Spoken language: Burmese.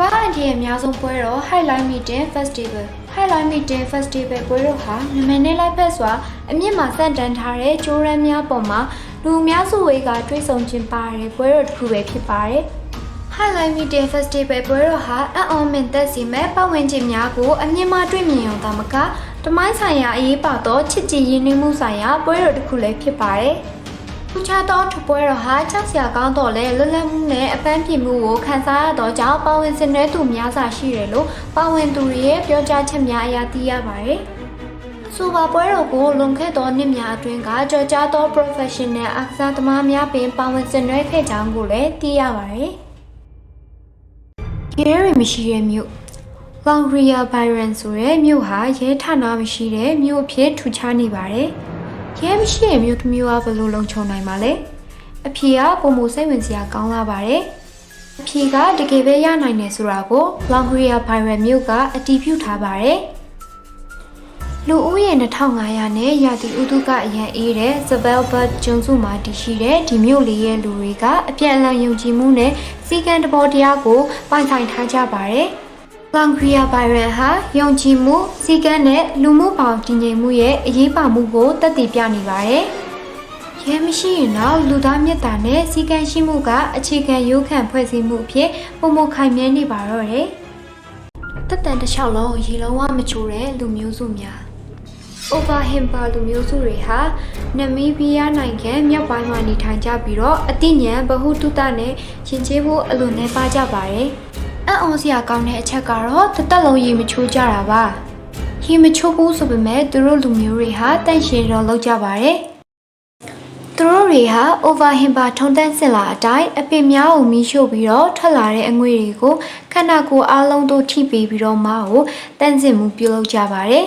ဘာအန်တီရဲ့အများဆုံးပွဲတော့ Highlight Meeting Festival Highlight Meeting Festival ပွဲတော်ဟာနမနဲ့လိုက်ဖက်စွာအမြင့်မှာစံတန်ထားတဲ့ကျိုးရမ်းများပေါ်မှာလူအများစုဝေးကတွေ့ဆုံခြင်းပါတဲ့ပွဲတော်တစ်ခုပဲဖြစ်ပါတယ်။ Highlight Meeting Festival ပွဲတော်ဟာအံ့ဩမင်သက်စေမဲ့ပတ်ဝန်းကျင်များကိုအမြင့်မှတွေ့မြင်ရုံသာမကတမိုင်းဆိုင်ရာအရေးပါသောချစ်ကြည်ရင်းနှီးမှုဆိုင်ရာပွဲတော်တစ်ခုလည်းဖြစ်ပါတယ်။ထူး ခြားသောထပွဲတော်ဟာကြောက်စရာကောင်းတော့လဲလွတ်လပ်မှုနဲ့အပန်းဖြေမှုကိုခန်းစားရသောကြောင့်ပါဝင်ဆင်နွှဲသူများစွာရှိတယ်လို့ပါဝင်သူတွေရဲ့ပြောကြားချက်များအရသိရပါတယ်။ဆိုပါပွဲတော်ကိုလွန်ခဲ့သောနှစ်များအတွင်းကကြော်ကြားသော professional အားကစားသမားများပင်ပါဝင်ဆင်နွှဲခဲ့ကြောင်းကိုလည်းသိရပါတယ်။ရဲရီမရှိတဲ့မြို့လောင်ရီယာဘိုင်ရန်ဆိုတဲ့မြို့ဟာရဲဌာနမရှိတဲ့မြို့အဖြစ်ထူခြားနေပါတယ်။ ရဲမရှိတဲ့မြို့တစ်မျိုးကဘယ်လိုလုံခြုံနိုင်မှာလဲအဖြေကပုံမစိတ်ဝင်စရာကောင်းလာပါတယ်အဖြေကတကယ်ပဲရနိုင်တယ်ဆိုတာကိုလောင်ဟရီယာဘိုင်ရယ်မြို့ကအတည်ပြုထားပါတယ်လူဦးရေ2500နဲ့ရာသီဥတုကအရန်အေးတဲ့ Svelbard ကျွန်းစုမှာတည်ရှိတဲ့ဒီမြို့လေးရဲ့လူတွေကအပြန်အလှန်ယုံကြည်မှုနဲ့စီကံတဘောတရားကိုပိုင်ဆိုင်ထားကြပါတယ်။ လောင်ခရီယာဘိုင်ရန်ဟာယုံကြည်မှုစီကံနဲ့လူမှုပေါင်းတည်ငြိမ်မှုရဲ့အရေးပါမှုကိုတက်တည်ပြနေပါတယ်။ရဲမရှိရင်တော့လူသားမြတ်တာနဲ့စီကံရှိမှုကအခြေခံရုပ်ခံဖွဲ့စည်းမှုအဖြစ်ပုံမခိုင်မြဲနေပါတော့တယ်။တက်တန်တစ်လျှောက်လုံးရေလုံးဝမချိုးတဲ့လူမျိုးစုများ Overhimpa လူမျိုးစုတွေဟာနမီးဘီးယားနိုင်ငံမြောက်ပိုင်းမှာနေထိုင်ကြပြီးတော့အသိဉာဏ်ဗဟုသုတနဲ့ယဉ်ကျေးမှုအလွန်နဲ့ပါကြပါတယ်။ အံ့ဩစရာကောင်းတဲ့အချက်ကတော့တစ်သက်လုံးရေမချိုးကြတာပါ။ရေမချိုးဘူးဆိုပေမဲ့သူတို့လူမျိုးတွေဟာတန့်ရှင်းတော့လောက်ကြပါတယ်။သူတို့တွေဟာ Overhimpa ထုံတန်းစင်လာအတိုင်းအပင်များကိုမီးရှို့ပြီးတော့ထွက်လာတဲ့အငွေ့တွေကိုခန္ဓာကိုယ်အားလုံးသို့ထိပေးပြီးတော့မအောင်တန့်စင်မှုပြုလုပ်ကြပါတယ်